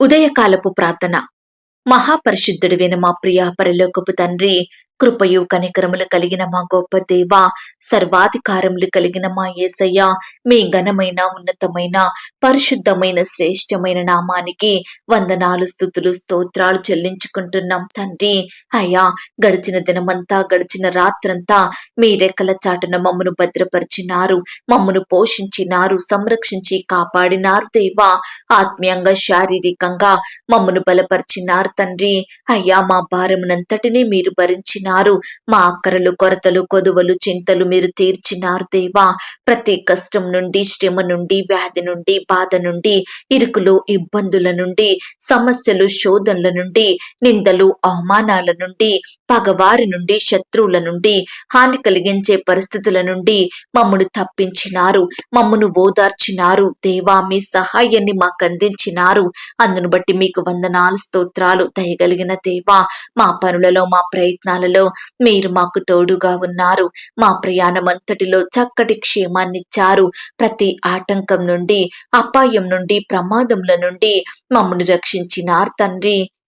ఉదయకాలపు ప్రార్థన. మహాపరిశుద్ధుడివైన మా ప్రియ పరలోకపు తండ్రి కృపయు కనికరములు కలిగిన మా గొప్ప దేవ సర్వాధికారములు కలిగిన మా యేసయ్య మీ ఘనమైన ఉన్నతమైన పరిశుద్ధమైన శ్రేష్టమైన నామానికి వందనాలు స్థుతులు స్తోత్రాలు చెల్లించుకుంటున్నాం తండ్రి. అయ్యా గడిచిన దినమంతా గడిచిన రాత్రంతా మీ రెక్కల చాటున మమ్మను భద్రపరిచినారు మమ్మను పోషించినారు సంరక్షించి కాపాడినారు దేవా. ఆత్మీయంగా శారీరకంగా మమ్మను బలపరిచినారు తండ్రి. అయ్యా మా భారమునంతటినీ మీరు భరించిన తీర్చినారు మా అక్కరలు కొరతలు కొదువలు చింతలు మీరు తీర్చినారు దేవా. ప్రతి కష్టం నుండి శ్రమ నుండి వ్యాధి నుండి బాధ నుండి ఇరుకులు ఇబ్బందుల నుండి సమస్యలు శోధనల నుండి నిందలు అవమానాల నుండి పగవారి నుండి శత్రువుల నుండి హాని కలిగించే పరిస్థితుల నుండి మమ్మను తప్పించినారు మమ్మను ఓదార్చినారు. దేవా మీ సహాయాన్ని మాకు అందించినారు అందును బట్టి మీకు వందనాలు స్తోత్రాలు దయగలిగిన దేవా. మా పనులలో మా ప్రయత్నాలలో మీరు మాకు తోడుగా ఉన్నారు. మా ప్రయాణం అంతటిలో చక్కటి క్షేమాన్నిచ్చారు. ప్రతి ఆటంకం నుండి అపాయం నుండి ప్రమాదముల నుండి మమ్మను రక్షించినారు తండ్రి.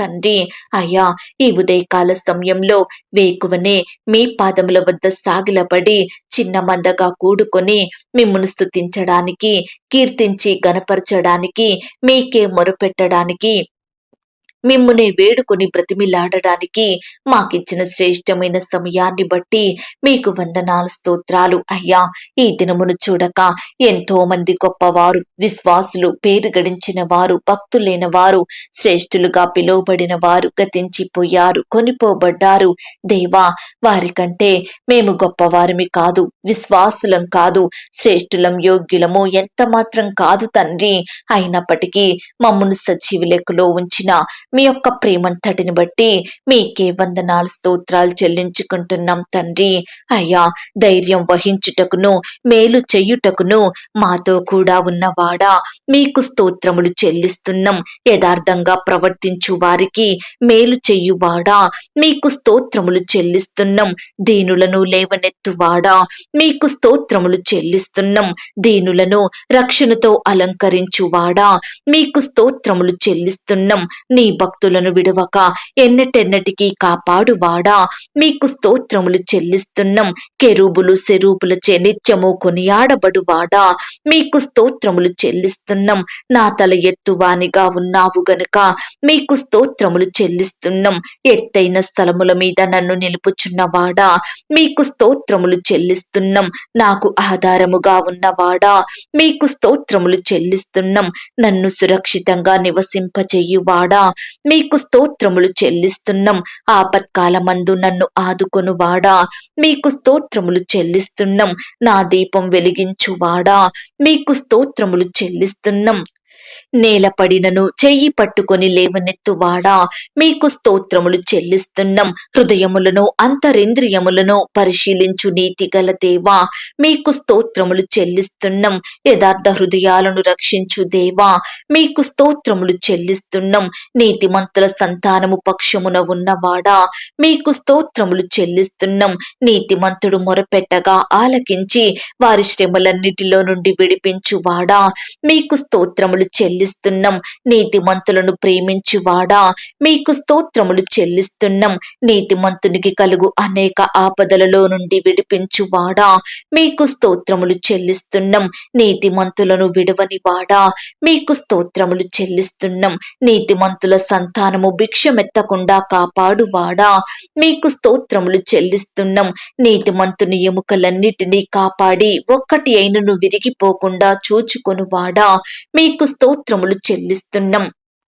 తండ్రి. అయ్యా ఈ ఉదయకాల సమయంలో వేకువనే మీ పాదముల వద్ద సాగిలపడి చిన్న మందగా కూడుకొని మిమ్మల్ని స్తుతించడానికి కీర్తించి గనపరచడానికి మీకే మొరపెట్టడానికి మిమ్మునే వేడుకొని బ్రతిమిలాడడానికి మాకిచ్చిన శ్రేష్టమైన సమయాన్ని బట్టి మీకు వందనాలు స్తోత్రాలు. అయ్యా ఈ దినమును చూడక ఎంతో మంది గొప్పవారు విశ్వాసులు పేరు గడించిన వారు భక్తులైన వారు శ్రేష్ఠులుగా పిలువబడిన వారు గతించిపోయారు కొనిపోబడ్డారు. దేవా వారికంటే మేము గొప్పవారిమి కాదు విశ్వాసులం కాదు శ్రేష్ఠులం యోగ్యులము ఎంత మాత్రం కాదు తండ్రి. అయినప్పటికీ మమ్మను సజీవ లెక్కలో ఉంచిన మీ యొక్క ప్రేమంతటిని బట్టి మీకే వందనాలు స్తోత్రాలు చెల్లించుకుంటున్నాం తండ్రి. అయ్యా ధైర్యం వహించుటకును మేలు చెయ్యుటకును మాతో కూడా ఉన్నవాడా? మీకు స్తోత్రములు చెల్లిస్తున్నాం. యథార్థంగా ప్రవర్తించు వారికి మేలు చెయ్యువాడా మీకు స్తోత్రములు చెల్లిస్తున్నాం. దీనులను లేవనెత్తువాడా? మీకు స్తోత్రములు చెల్లిస్తున్నాం. దీనులను రక్షణతో అలంకరించువాడా? మీకు స్తోత్రములు చెల్లిస్తున్నాం. నీ భక్తులను విడవక ఎన్నటెన్నటికీ కాపాడువాడా. మీకు స్తోత్రములు చెల్లిస్తున్నాం. కెరూబులు సెరూపులచే నిత్యము కొనియాడబడువాడా. మీకు స్తోత్రములు చెల్లిస్తున్నాం. నా తల ఎత్తువానిగా ఉన్నావు గనుక మీకు స్తోత్రములు చెల్లిస్తున్నాం. ఎత్తైన స్థలముల మీద నన్ను నిలుపుచున్నవాడా. మీకు స్తోత్రములు చెల్లిస్తున్నాం. నాకు ఆధారముగా ఉన్నవాడా. మీకు స్తోత్రములు చెల్లిస్తున్నాం. నన్ను సురక్షితంగా నివసింపచెయ్యువాడా మీకు స్తోత్రములు చెల్లిస్తున్నాం. ఆపత్కాలమందు నన్ను ఆదుకొనువాడా? మీకు స్తోత్రములు చెల్లిస్తున్నాం. నా దీపం వెలిగించువాడా? మీకు స్తోత్రములు చెల్లిస్తున్నాం. నేలపడినను చెయ్యి పట్టుకొని లేవనెత్తువాడా మీకు స్తోత్రములు చెల్లిస్తున్నాం. హృదయములను అంతరింద్రియములను పరిశీలించు నీతి గల దేవా. మీకు స్తోత్రములు చెల్లిస్తున్నాం. యథార్థ హృదయాలను రక్షించు దేవా. మీకు స్తోత్రములు చెల్లిస్తున్నాం. నీతిమంతుల సంతానము పక్షమున ఉన్నవాడా. మీకు స్తోత్రములు చెల్లిస్తున్నాం. నీతిమంతుడు మొరపెట్టగా ఆలకించి వారి శ్రమలన్నిటిలో నుండి విడిపించువాడా. మీకు స్తోత్రములు చెల్లిస్తున్నాం. నీతిమంతులను ప్రేమించువాడా? మీకు స్తోత్రములు చెల్లిస్తున్నాం. నీతిమంతునికి కలుగు అనేక ఆపదలలో నుండి విడిపించువాడా? మీకు స్తోత్రములు చెల్లిస్తున్నాం. నీతిమంతులను విడవని వాడా మీకు స్తోత్రములు చెల్లిస్తున్నాం. నీతిమంతుల సంతానము భిక్షమెత్తకుండా కాపాడువాడా? మీకు స్తోత్రములు చెల్లిస్తున్నాం. నీతిమంతుని ఎముకలన్నిటినీ కాపాడి ఒక్కటి అయినను విరిగిపోకుండా చూచుకొనువాడా? మీకు స్తోత్రములు చెల్లిస్తున్నాం.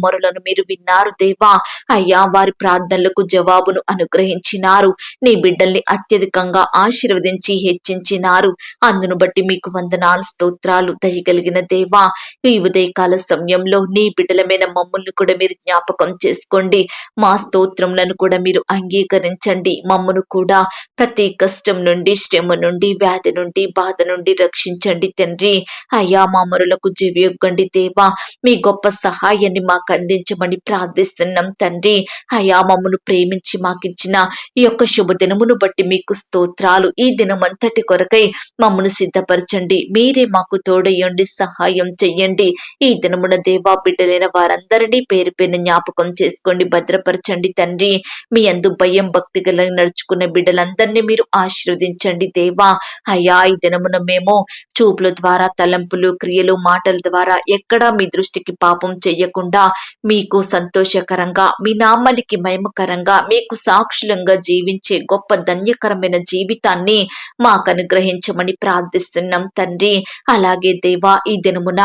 మొరలను మీరు విన్నారు దేవా. అయ్యా వారి ప్రార్థనలకు జవాబును అనుగ్రహించినారు. నీ బిడ్డల్ని అత్యధికంగా ఆశీర్వదించి హెచ్చించినారు. అందును బట్టి మీకు వందనాలు స్తోత్రాలు దయగలిగిన దేవా. ఈ ఉదయకాల సమయంలో నీ బిడ్డలమైన మమ్మల్ని కూడా మీరు జ్ఞాపకం చేసుకోండి. మా స్తోత్రములను కూడా మీరు అంగీకరించండి. మమ్మను కూడా ప్రతి కష్టం నుండి శ్రమ నుండి వ్యాధి నుండి బాధ నుండి రక్షించండి తండ్రి. అయ్యా మా మరులకు జీవియొగ్గండి దేవా. మీ గొప్ప సహాయాన్ని మాకు అందించమని ప్రార్థిస్తున్నాం తండ్రి. అయా మమ్మను ప్రేమించి మాకిచ్చిన ఈ యొక్క శుభదినమును బట్టి మీకు స్తోత్రాలు. ఈ దినమంతటి కొరకై మమ్మను సిద్ధపరచండి. మీరే మాకు తోడయ్యండి సహాయం చెయ్యండి. ఈ దినమున దేవా బిడ్డలైన వారందరినీ పేరు పేరు జ్ఞాపకం చేసుకోండి భద్రపరచండి తండ్రి. మీ అందు భయం భక్తి గల నడుచుకున్న బిడ్డలందరినీ మీరు ఆశీర్వదించండి దేవా. అయ్యా ఈ దినమున మేము చూపుల ద్వారా తలంపులు క్రియలు మాటల ద్వారా ఎక్కడా మీ దృష్టికి పాపం చెయ్యకుండా మీకు సంతోషకరంగా మీ నామానికి మహిమకరంగా మీకు సాక్షులంగా జీవించే గొప్ప ధన్యకరమైన జీవితాన్ని మాకు అనుగ్రహించమని ప్రార్థిస్తున్నాం తండ్రి. అలాగే దేవా ఈ దినమున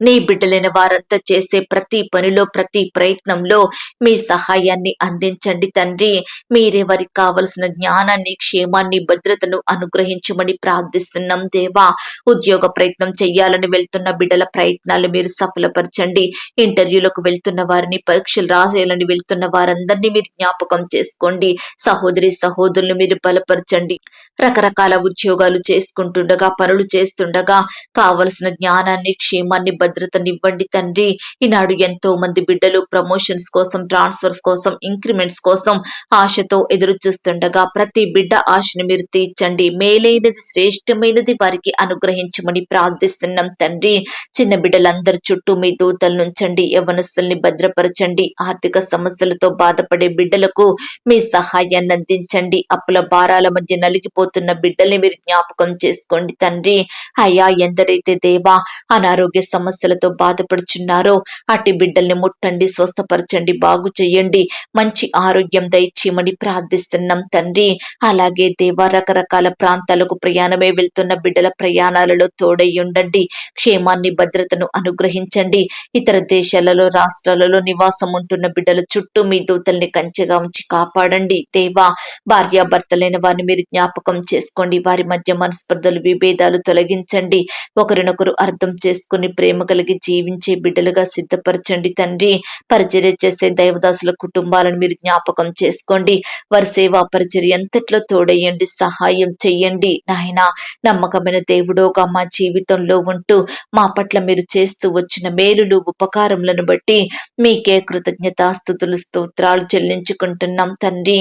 నీ బిడ్డలైన వారంతా చేసే ప్రతి పనిలో ప్రతి ప్రయత్నంలో మీ సహాయాన్ని అందించండి తండ్రి. మీరే వారికి కావలసిన జ్ఞానాన్ని క్షేమాన్ని భద్రతను అనుగ్రహించమని ప్రార్థిస్తున్నాం దేవా. ఉద్యోగ ప్రయత్నం చేయాలని వెళ్తున్న బిడ్డల ప్రయత్నాలు మీరు సఫలపరచండి. ఇంటర్వ్యూలకు వెళ్తున్న వారిని పరీక్షలు రాసేయాలని వెళ్తున్న వారందరినీ మీరు జ్ఞాపకం చేసుకోండి. సహోదరి సహోదరులు మీరు బలపరచండి. రకరకాల ఉద్యోగాలు చేసుకుంటుండగా పనులు చేస్తుండగా కావలసిన జ్ఞానాన్ని క్షేమాన్ని భద్రతనివ్వండి తండ్రి. ఈనాడు ఎంతో మంది బిడ్డలు ప్రమోషన్స్ కోసం ట్రాన్స్ఫర్స్ కోసం ఇంక్రిమెంట్స్ కోసం ఆశతో ఎదురు చూస్తుండగా ప్రతి బిడ్డ ఆశను మీరు తీర్చండి. మేలైనది శ్రేష్టమైనది వారికి అనుగ్రహించమని ప్రార్థిస్తున్నాం తండ్రి. చిన్న బిడ్డలందరి చుట్టూ మీ దూతలు నుంచండి యవనస్తుల్ని భద్రపరచండి. ఆర్థిక సమస్యలతో బాధపడే బిడ్డలకు మీ సహాయాన్ని అందించండి. అప్పుల భారాల మధ్య నలిగిపోతున్న బిడ్డల్ని మీరు జ్ఞాపకం చేసుకోండి తండ్రి. అయ్యా ఎందరైతే దేవా అనారోగ్య సమస్య సమస్యలతో బాధపడుచున్నారో అట్టి బిడ్డల్ని ముట్టండి స్వస్థపరచండి బాగు చేయండి మంచి ఆరోగ్యం దయచేయమని ప్రార్థిస్తున్నాం తండ్రి. అలాగే దేవా రకరకాల ప్రాంతాలకు ప్రయాణమే వెళ్తున్న బిడ్డల ప్రయాణాలలో తోడై ఉండండి. క్షేమాన్ని భద్రతను అనుగ్రహించండి. ఇతర దేశాలలో రాష్ట్రాలలో నివాసం ఉంటున్న బిడ్డల చుట్టూ మీ దూతల్ని కంచెగా ఉంచి కాపాడండి. దేవా భార్యాభర్తలైన వారిని మీరు జ్ఞాపకం చేసుకోండి. వారి మధ్య మనస్పర్ధలు విభేదాలు తొలగించండి. ఒకరినొకరు అర్థం చేసుకుని ప్రేమ కలిగి జీవించే బిడ్డలుగా సిద్ధపరచండి తండ్రి. పరిచర్య చేసే దైవదాసుల కుటుంబాలను మీరు జ్ఞాపకం చేసుకోండి. వారి సేవా పరిచర్య ఎంతట్లో తోడయ్యండి సహాయం చెయ్యండి. నాయన నమ్మకమైన దేవుడోగా మా జీవితంలో ఉంటూ మా పట్ల మీరు చేస్తూ వచ్చిన మేలులు ఉపకారములను బట్టి మీకే కృతజ్ఞతాస్థుతులు స్తోత్రాలు చెల్లించుకుంటున్నాం తండ్రి.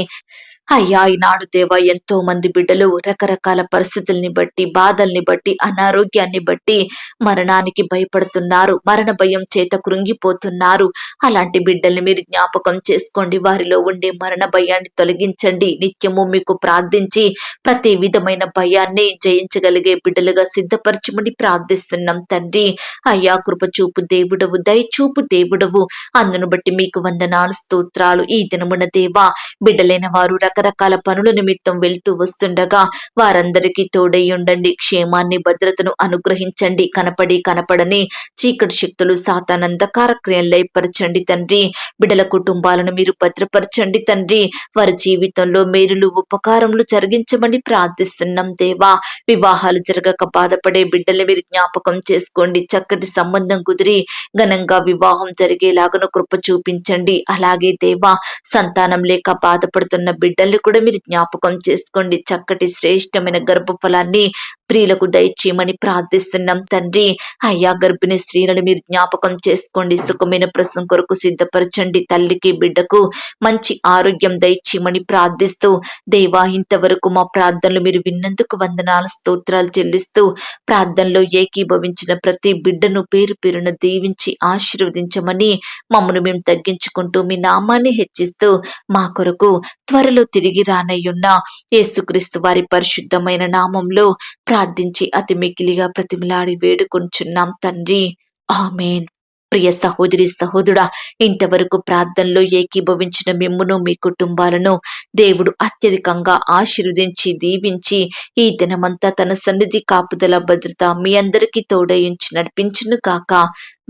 అయ్యా ఈనాడు దేవా ఎంతో మంది బిడ్డలు రకరకాల పరిస్థితుల్ని బట్టి బాధల్ని బట్టి అనారోగ్యాన్ని బట్టి మరణానికి భయపడుతున్నారు. మరణ భయం చేత కృంగిపోతున్నారు. అలాంటి బిడ్డల్ని మీరు జ్ఞాపకం చేసుకోండి. వారిలో ఉండే మరణ భయాన్ని తొలగించండి. నిత్యము మీకు ప్రార్థించి ప్రతి విధమైన భయాన్ని జయించగలిగే బిడ్డలుగా సిద్ధపరచమని ప్రార్థిస్తున్నాం తండ్రి. అయ్యా కృపచూపు దేవుడవు దయచూపు దేవుడవు. అందును బట్టి మీకు వందనాలు స్తోత్రాలు ఈ దినమున దేవా. బిడ్డలైన వారు రకరకాల పనుల నిమిత్తం వెళ్తూ వస్తుండగా వారందరికీ తోడయ్యుండండి క్షేమాన్ని భద్రతను అనుగ్రహించండి. కనపడి కనపడని చీకటి శక్తులు సాతానందకార క్రియలు పరచండి తండ్రి. బిడ్డల కుటుంబాలను మీరు భద్రపరచండి తండ్రి. వారి జీవితంలో మేరులు ఉపకారములు జరిగించమని ప్రార్థిస్తున్నాం దేవా. వివాహాలు జరగక బాధపడే బిడ్డలు మీరు జ్ఞాపకం చేసుకోండి. చక్కటి సంబంధం కుదిరి ఘనంగా వివాహం జరిగేలాగను కృప చూపించండి. అలాగే దేవా సంతానం లేక బాధపడుతున్న బిడ్డలు తల్లి కూడా మీరు జ్ఞాపకం చేసుకోండి. చక్కటి శ్రేష్టమైన గర్భఫలాన్ని ప్రియులకు దయచేయమని ప్రార్థిస్తున్నాం తండ్రి. అయ్యా గర్భిణీ స్త్రీలను మీరు జ్ఞాపకం చేసుకోండి. సుఖమైన ప్రసం కొరకు సిద్ధపరచండి. తల్లికి బిడ్డకు మంచి ఆరోగ్యం దయచేయమని ప్రార్థిస్తూ దేవా ఇంతవరకు మా ప్రార్థనలు మీరు విన్నందుకు వందనాలు స్తోత్రాలు చెల్లిస్తూ ప్రార్థనలో ఏకీభవించిన ప్రతి బిడ్డను పేరు పేరున దీవించి ఆశీర్వదించమని మమ్మను మేము తగ్గించుకుంటూ మీ నామాన్ని హెచ్చిస్తూ మా కొరకు త్వరలో తిరిగి రానయ్యున్న యేసుక్రీస్తు వారి పరిశుద్ధమైన నామంలో ప్రార్థించి అతి మిగిలిగా ప్రతిమలాడి వేడుకొంచున్నాం తండ్రి. ఆమెన్. ప్రియ సహోదరి సహోదరుడా ఇంతవరకు ప్రార్థనలో ఏకీభవించిన మిమ్మును మీ కుటుంబాలను దేవుడు అత్యధికంగా ఆశీర్వదించి దీవించి ఈ దినమంతా తన సన్నిధి కాపుదల భద్రత మీ అందరికీ తోడయించి నడిపించును కాక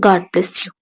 గాడ్ బ్లెస్ యూ.